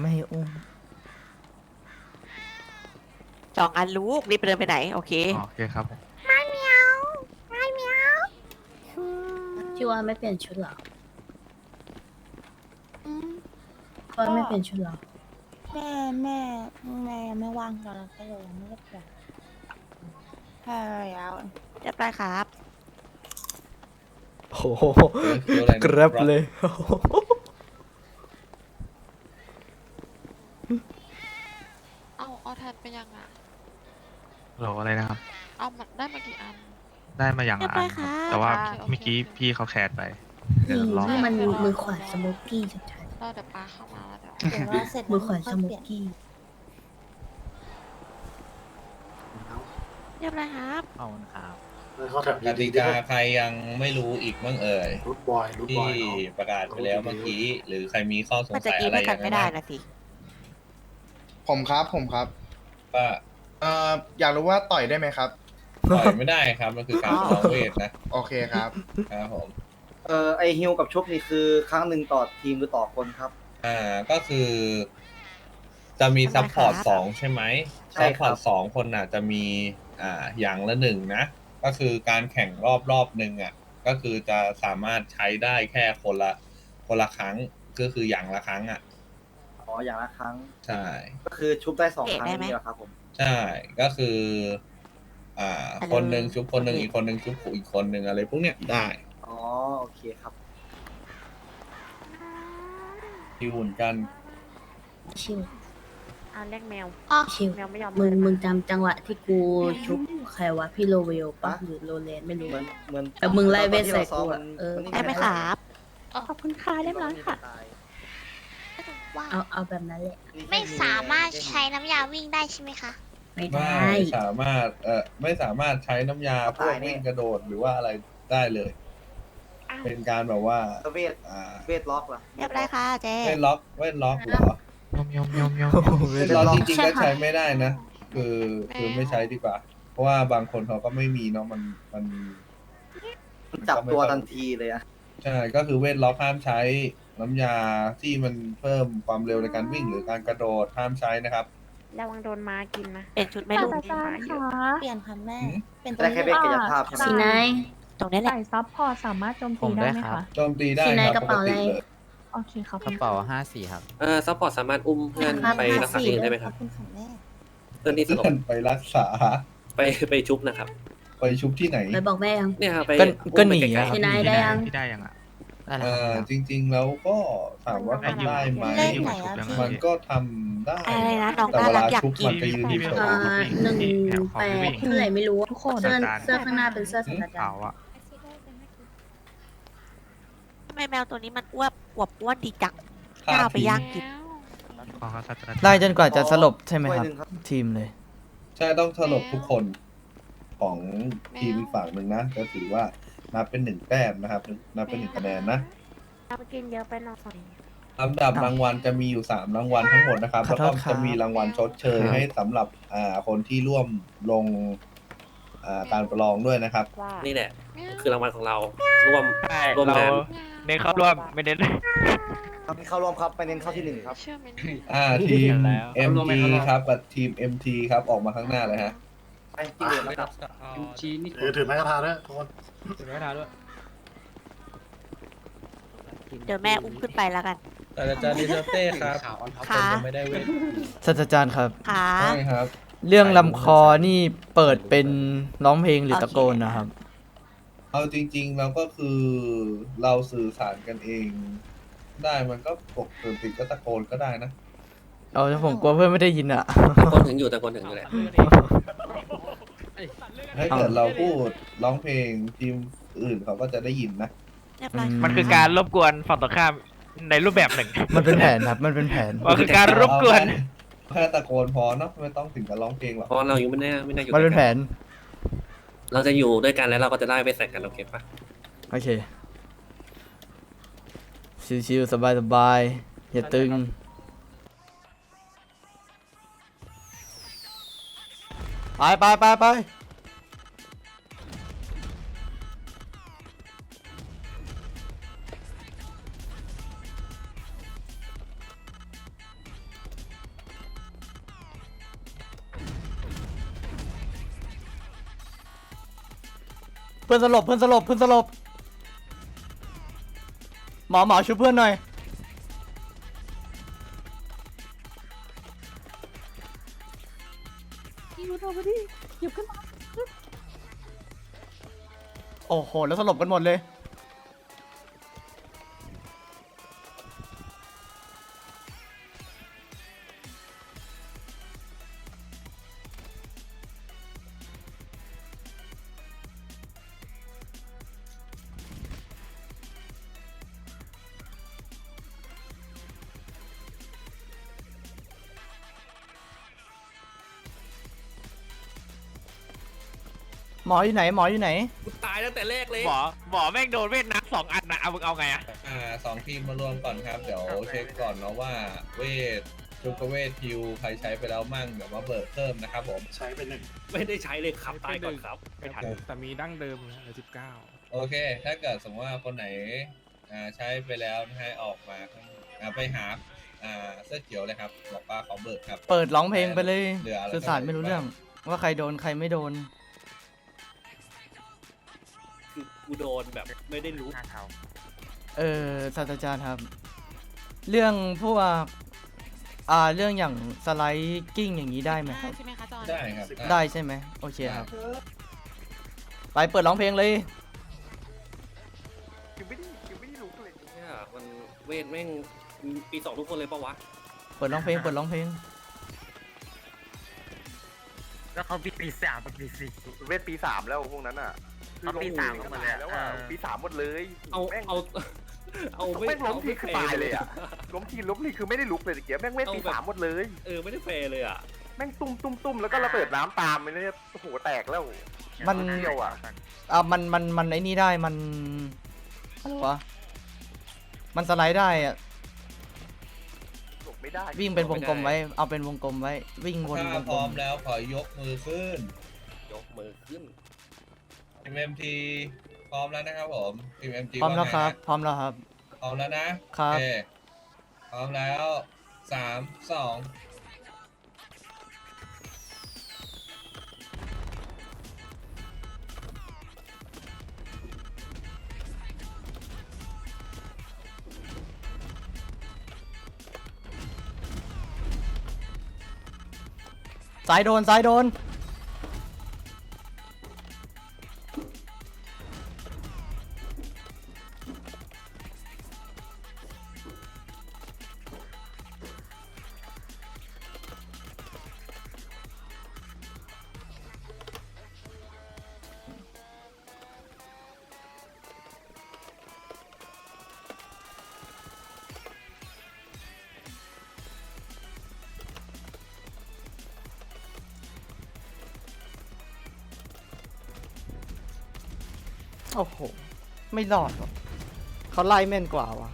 ไม่ให้อุ้มสองอันลูกรีบเดินไปไหน โอเค อ๋อโอเคครับผมพี่ว่าไม่เปลี่ยนชุดเหรอพี่ว่าไม่เปลี่ยนชุดเหรอแม่แม่แม่ยังไม่ว่างตอนนั้นก็เลยยังไม่ได้เปลี่ยนใช่แล้วเรียบร้อยครับ โอ้โหกรับเลยเอาเอาแทน ไปยังอะรออะไรนะครับ เอามาได้มากี่อัน ได้มาอย่างละอันครับ แต่ว่าโอเคโอเคเมื่อกี้พี่เขาแคสไปเดี๋ยวลองนี่มันมือขวาสโมกกี้ชัดเราเดี๋ยวปลาเข้ามาแล้วเดี๋ยวเดี๋ยวว่าเสร็จๆมือขวาแล้สโมเปกลี่ยนกี้เรียบร้อยครับ เอาครับเขาถามกติกาใครยังไม่รู้อีกบ้างเอ่ยรูทบอยรูทบที่อยเนาะประกาศไปแล้วเมื่อกี้ หรือใครมีข้อสงมันจะสัยกินอะไรด้วยกัยันงไงไม่ได้บ้างนะสิผมครับผมครับ ว่าเอ่ออยากรู้ว่าต่อยได้ไหมครับ ต่อยไม่ได้ครับ มันคือการลองเวทนะโอเคครับ ครับผม เออไอฮิวกับชุบนี่คือครั้งหนึ่งต่อทีมหรือต่อคนครับ อ่าก็คือ จะมีซัพพอร์ตสองใช่ไหมใช่ซัพคพรัอบ ร์ตสองคนน่ะ จะมีอ่าอย่างละหนึ่งนะ ก็คือการแข่งรอบรอบหนึ่งอะ ก็คือจะสามารถใช้ได้แค่คนละคนละครั้งก็คืออย่างละครั้งอะ อ๋ออย่างละครั้ง ใช่ ก็คือชุบได้สองครั้งนี่เหรอครับผม ใช่ ก็คือ อ่าฮัลโหลคนหนึ่งชุบคนหนึ่งอีกคนหนึ่งชุบอีกคนหนึ่งอะไรพวกเนี้ยได้อ๋อโอเคครับที่หุ่นกัน ชิวเอาเรียกแมวชิวแมวไม่ยอมมึงเดินมึงจำจังหวะที่กูชุบใครวะพี่โรเวลปะฮะหรือโรเลนไม่รู้ เหมือนเหมือนแต่มึงไล่เวทใส่กูตอะนที่เออราซ้มมันได้ไหมครับ ขอบคุณค่ะเรียบร้อยค่ะ ว่า เอาเอาแบบนั้นแหละไม่สามารถใช้น้ำยาวิ่งได้ใช่ไหมคะ ไม่ไม่ได้สามารถเอ่อไม่สามารถใช้น้ำยาพวกวิ่งกระโดดหรือว่าอะไรได้เลยเป็นการแบบว่าเวทอ่าเวทล็อกเหรอเรียบร้อยค่ะเจ๊เว้นล็อกเว้นล็อกเหรอยมยมยมยมเว้นล็อกจริงๆก็ใช้ไม่ได้นะคือคือไม่ใช้ดีกว่า เพราะว่าบางคนเขาก็ไม่มีเนาะมันมัน จับตัวทันทีเลยอะใช่ ก็คือเวทล็อกห้ามใช้ น้ำยาที่มันเพิ่มความเร็วในการวิ่งหรือการกระโดดห้ามใช้นะครับ ระวังโดนม้ากินนะ เป็นชุดไม่ลูกอาจารย์คะเปลี่ยนค่ะแม่หืมเป็นตรได้งแค่นี้เวทกายภาพใช่ไหมสีนาย ตรงนี้แหละใส่ซับพอร์ตสามารถโจมตีได้ไหมคะโจมตีได้สีในครับกระเป๋าปกติอะไร เลย โอเคขอบกคุระณเป๋าห้าสี่ครับ เออซัพพอร์ตสามารถอุ้มเพื่อนครับไปรักษาเองได้ไหมครับ ขอบคุณค่ะแม่ เพื่อนที่สลบเลื่อนไปรักษาไปไปชุบนะครับ ไปชุบที่ไหน ไปบอกแม่ยัง เนี่ยครับไปก็ก็อุ้มหนีไปไกลอะสีนายได้ยังพี่ได้ยังอะ ได้แล้เอวอครับจริง ๆ แล้วก็ถามว่าได้อยู่ทำได้ไหมเลขไหนอะพี่ มันก็ทำได้ อะไรนะน้องแต่น่าเวรัลากอยากชุบกินมันจะยืนเฉยอ่าหนึ่งแปดเท่าไหร่ไม่รู้ทุกคนเสื้อเสื้อข้างหน้าเป็นเสื้อสัญญาเปล่าอะทำไมแมวตัวนี้มันอ้วนอวบอ้วนดีจังๆน่าเอาไปย่างกินขอเขาศาสตราจารย์ได้จนกว่าจะสลบใช่ไหมถ้วยครับหนึ่งครับ ทีมเลย ใช่ต้องสลบทุกคนของทีมอีกฝั่งหนึ่งนะก็ถือว่า นับเป็นหนึ่งแต้มนะครับนับเป็นหนึ่งคะแนนนะเอาไปกินเยอะไปหน่อยลำดับรางวัลจะมีอยู่สามรางวัลทั้งหมดนะครับขอแล้วโทก็ษครับ จะมีรางวัลชดเชยครับให้สำหรับอ่าคนที่ร่วมลงอ่าการประลองด้วยนะครับ ว่านี่แหละคือรางวัลของเราร่วม ใช่ร่วมงาน เน้นเข้าร่วมไม่เน้นเข้าร่วมครับไปเน้นเข้าที่หนึ่งครับเชื่อไหมอ่าทีมแล้ว MT ครับกับทีม MT ครับออกมาข้างหน้าเลยฮะ ไปที่เหลือแล้วครับถือถือไม้กระทาด้วยทุกคนเดี๋ยวแม่อุ้มขึ้นไปแล้วกันแต่อาจารย์ลิซเต้ครับค่ะไม่ได้เวทศาสตราจารย์ครับค่ะใช่ครับ เรื่องลำคอนี่เปิดเป็นร้องเพลงหรือตะโกนนะครับ เอาจริงๆเราก็คือเราสื่อสารกันเอง ได้มันก็ปกติก็ตะโกนก็ได้นะ เอาแต่ผมกลัวเพื่อนไม่ได้ยินอะตะโกนถึงอยู่ตะโกนถึงอยู่แหละ ถ้าเกิดเราพูดร้องเพลงทีมอื่นเขาก็จะได้ยินนะ เรียบร้อยมันคือการรบกวนฝั่งตรงข้ามในรูปแบบหนึ่ง มันเป็นแผนครับ มันเป็นแผน มันคือการรบกวน แค่ตะโกนพอเนาะไม่ต้องถึงกับร้องเพลงหรอกเพราะเราอยู่ไม่แน่ไม่น่าอยู่มันเป็นแผด้วยกันนเราจะอยู่ด้วยกันแล้วเราก็จะไล่ไปใส่กันโอเคปะโอเค ชิวๆสบายๆอย่าตึง ไปไปไปไปเพื่อนสลบเพื่อนสลบเพื่อนสลบหมอหมอช่วยเพื่อนหน่อย โอ้โห แล้วสลบกันหมดเลย หมออยู่ไหน หมออยู่ไหนายตั้งแต่แรกเลย หมอหมอแม่งโดนเวทนักสองอันนะเอามึงเอาไงอะอ่าสองทีมมารวมก่อนครับ เดี๋ยวเช็คก่อนเนาะว่าเวทจุกเวทฮิวใครใช้ไปแล้วมั่งเดี๋ยวมาเบิกเพิ่มนะครับผม ใช้เป็นหนึ่งไม่ได้ใช้เลยครับตายก่อนครับ ไม่ทัน แต่มีดั้งเดิมนะสิบเก้าโอเค ถ้าเกิดสมมติว่าคนไหนอ่าใช้ไปแล้วให้ออกมาข้างอ่าไปหาอ่าเสื้อเขียวเลยครับบอกว่าขอเบิกครับ เปิดร้องเพลงไปเลยเหลืออะไร สื่อสารไม่รู้เรื่อง ว่าใครโดนใครไม่โดน กูโดนแบบไม่ได้รู้เออศาสตราจารย์ครับ เรื่องพวกอ่าเรื่องอย่างสไลด์กิ้งอย่างนี้ได้ไหมครับ ใช่ไหมคะจอนได้ครับได้ใช่ไหมโอเคครับ ไปเปิดร้องเพลงเลยเนี่ยมันเวทแม่งปีสองทุกคนเลยปะวะเปิดร้องเพลงเปิดร้องเพลง แล้วเขาปีปีสามปีสี่เวทปีสามแล้วพวกนั้นอะ เขาปีสามกันหมดเลยอะแล้วอะเออปีสามหมดเลยเอาแม่งเอาเอาแม่งล้มทีคือตายเลยอะอาล้มทีล้มทีคือไม่ได้ลุกเลยตะเกียบแม่งเวทปีสามหมดเลยเออไม่ได้แฟร์เลยอะแม่งตุ้มตุ้มตุ้มแล้วก็ระเบิดน้ำตามไปเนี่ยโอ้โหแตกแล้วมันเที่ยวอะอ่ามันมันมันไอ้นี่ได้มันอะไรวะมันสไลด์ได้อะหลบไม่ได้วิ่งเป็นวงกลมไว้ เอาเป็นวงกลมไว้ วิ่งวนวถ้างพกลร้อมมแล้วขอยกมือขึ้น ยกมือขึ้น ทีมเอ็มทีพร้อมแล้วนะครับผมทีมเอ็มทีพร้อมแล้วครับ พร้อมแล้วครับ พร้อมแล้วนะครับ โอเคพร้อมแล้วสามสองสายโดนสายโดน โอ้โห ไม่รอดหรอกเขาไล่แม่นกว่าวะ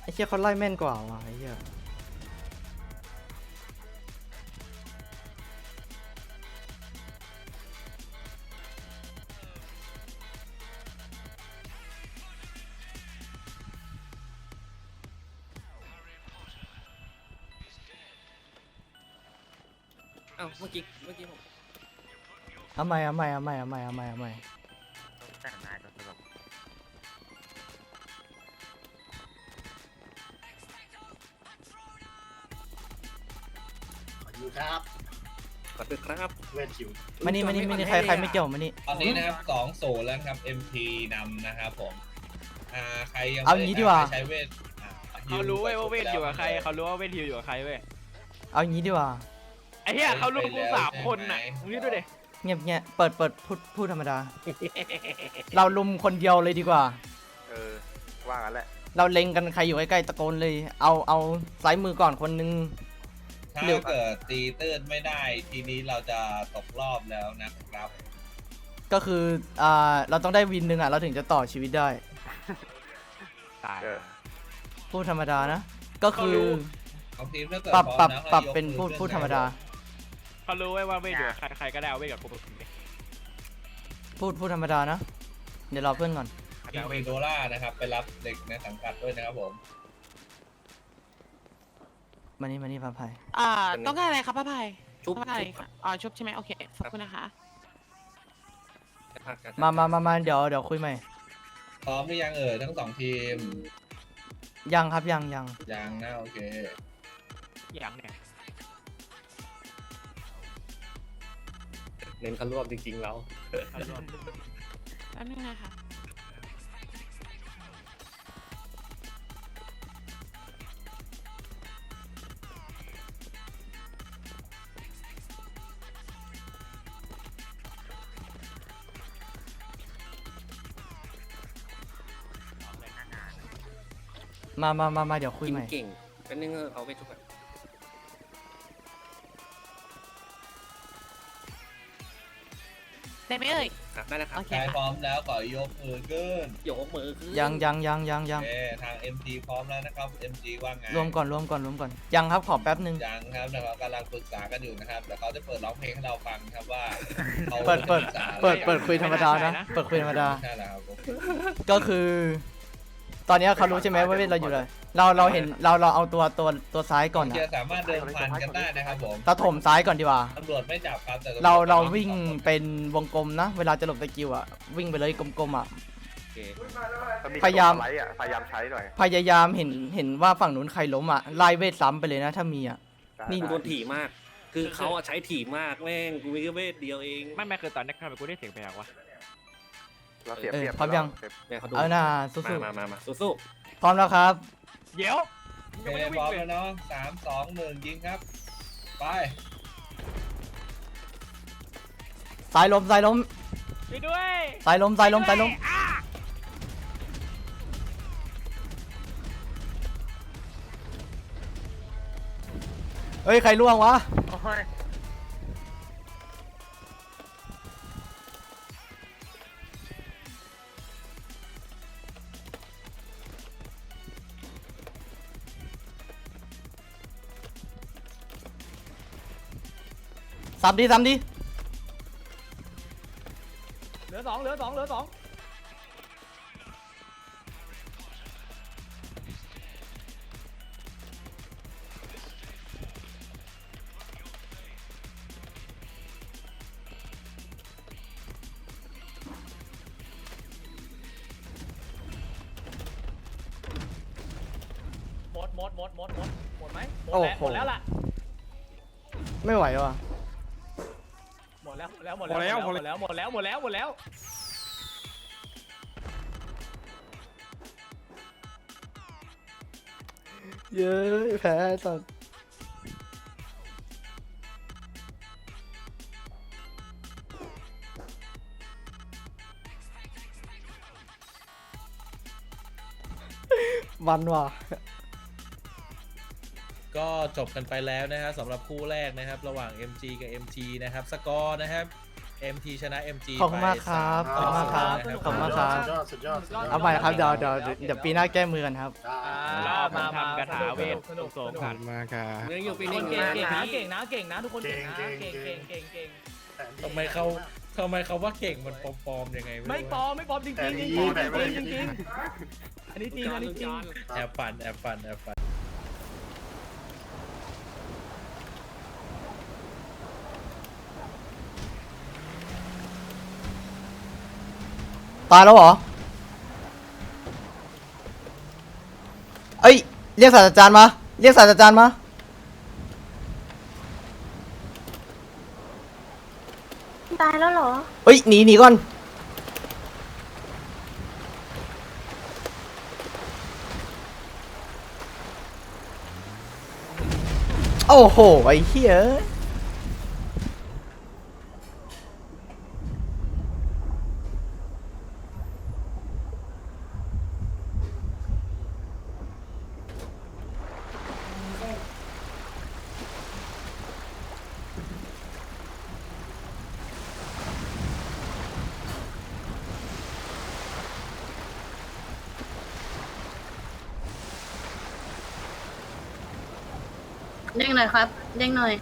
ไอ้เชี่ยเขาไล่แม่นกว่าวะไอ้เหี้ย เอาใหม่เอาใหม่เอาใหม่เอาใหม่เอาใหม่เอาใหม่แต่นายโดนสลบขออยู่ครับขอตึกครับเวทคิวมานี่มานี่มานี่ใครใครไม่เกี่ยวมานี่ ตอนนี้นะครับสองโซนแล้วนะครับ MT นำนะครับผมอ่าใครยังเอางี้ดีกว่าใช้เวทอ่เขารู้เว้ยว่าเวทอยู่กับใคร เขารู้ว่าเวทฮิวอยู่กับใครเว้ยเอางี้ดีกว่าไอ้เหี้ยเขารู้กูสามคนน่ะมึงคิดดูดิ เงียบเงียบเปิดเปิดพูดพูดธรรมดา เราลุมคนเดียวเลยดีกว่า เออ ว่างั้นแหละ เราเล็งกันใครอยู่ใกล้ๆตะโกนเลย เอาเอาซ้ายมือก่อนคนนึง ถ้าเร็วเกิดตีตื้นไม่ได้ ทีนี้เราจะตกรอบแล้วนะครับ ก็คืออ่าเราต้องได้วินหนึ่งอะ เราถึงจะต่อชีวิตได้ ตายเออ พูดธรรมดานะ ก็คือ ของทีมถ้าเกิดปรับพปร้รัอบมนะปรับให้ยกเป็นมือพูดขึ้นพูดธรรมดา เขารู้เว้ยว่าเวทอยู่กับใครใครก็ได้เอาเวทกับกูไปกินดิพูดพูดธรรมดานะ เดี๋ยวรอเพื่อนก่อนทีมเวโดล่านะครับ ไปรับเด็กในสังกัดด้วยนะครับผมมมานี่มานี่พาภัยอ่าต้องการอะไรครับป้าภัยชุบป้าภัยชุบครับอ่าชุบใช่ไหมโอเคขอบคุณนะคะ มามามามาเดี๋ยวเดี๋ยวคุยใหม่ พร้อมหรือยังเอ่ยทั้งสองทีม ยังครับยังยังยังนะโอเค อย่าง เนี่ยเน้นเขารวบจริงๆแล้วเอารวมแป๊บนึงนะคะมามามามาเดี๋ยวคุยกินใหม่ เก่งเป็นนึงเอาไปทุกคน ได้ไหมเอ่ยครับได้แล้วครับโอเคใครค่ะพร้อมแล้วขอยกมือขึ้นยกมือขึ้นยังยังยังยังยังโอเคทาง MG พร้อมแล้วนะครับ MG ว่าไงรวมก่อนรวมก่อนรวมก่อนยังครับขอแป๊บนึง ยังครับเดี๋ยวเขากำลังปรึกษากันอยู่นะครับเดี๋ยวเขาจะเปิดร้องเพลงให้เราฟังครับว่าขาเปิดเปิดปรึกษาเปิดเปิดคุยธรรมดานะเปิดคุยธรรมดา ใช่แล้วครับผมก็คือ ตอนเนี้ยเขารู้ใช่ไหมว่าเวทเราอยู่เลยเราเราเห็นเราเราเอาตัวตัวตัวซ้ายก่อนเกียอะร์สามารถเดินพันกันได้นะครับผมตะถมซ้ายก่อนดีกว่าตำรวจไม่จับครับแต่ตำวจเราเราวิ่งเป็นวงกลมนะ เวลาจะหลบตะกิวอะวิ่งไปเลยกลมๆอะโอเคพยายามไลท์อะพยายามใช้หน่อยพยายามเห็นเห็นว่าฝั่งนู้นใครล้มอะไล่เวทซ้ำไปเลยนะ ถ้ามีอะนี่กูโดนถีบมาก คือเขาอะใช้ถีบมากแม่งกูมีแค่เวทเดียวเองไม่ไม่คือตอนนี้ทำไมกูได้เสียงแปลกวะ เราเสียเอเปอรียบพร้อมยังเนี่ยเขาดูเอาหน้าสู้มามามามาสู้ๆพร้อมแล้วครับ เดี๋ยวโอเคพร้อมแล้วเนาะสามสองหนึ่งยิงครับ ไปซ้ายล้มซ้ายล้มช่วยด้วยซ้ายล้มซ้ายล้มซ้ายล้มเฮ้ยใครล่วงวะ ซ้ำดิซ้ำดิเหลือสองเหลือสองเหลือสองหมดหมดหมดหมดหมดหมดไหมหมดโอ้แล้วโหหมดแล้วล่ะ ไม่ไหวว่ะหมดแล้วห มดแล้วหมดแล้วหมดแล้วหมดแล้วหมดแล้วหมดแล้วเย้ยแพ้สัตว์มันว่ะ ก็จบกันไปแล้วนะครับสำหรับคู่แรกนะครับ ระหว่าง MG กับ MT นะครับ สกอร์นะครับ MT ชนะ MG ขอบคุณมากครับไปขอบคุณมากครับสนะขอบคุณมากครับ สุดยอดสุดยอดสุดยอดเอาใหม่ครับเดี๋ยวเดี๋ยวเดี๋ยวปีหน้าแก้มือกันครับได้รอบมาทำกระถาเวทสนุกสนุกๆเรื่องอยู่ปีหคนึ่นงเก่งนะเก่งนะเก่งนะเก่งนะทุกคนเก่งนะเก่เก่งงเก่เก่งงเก่งเก่งทำไมเขาทำไมเขาว่าเก่งมันปลอมๆยังไง ไม่ปลอมไม่ปลอมจริงจริงจริงจริงจริงจริงอันนี้จริงอันนี้จริงแอบฟันแอบฟันแอบฟัน ตายแล้วเหรอ เอ้ย เรียกศาสตราจารย์มา เรียกศาสตราจารย์มา ตายแล้วเหรอ เอ้ย หนีหนีก่อน โอ้โห ไอ้เหี้ย เด้งหน่อยครับเด้งหน่อย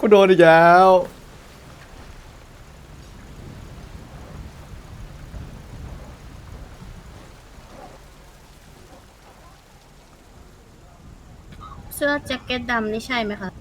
คุณโดนอีกแล้วเสื้อแจ็คเก็ตดำนี่ใช่ไหมคะ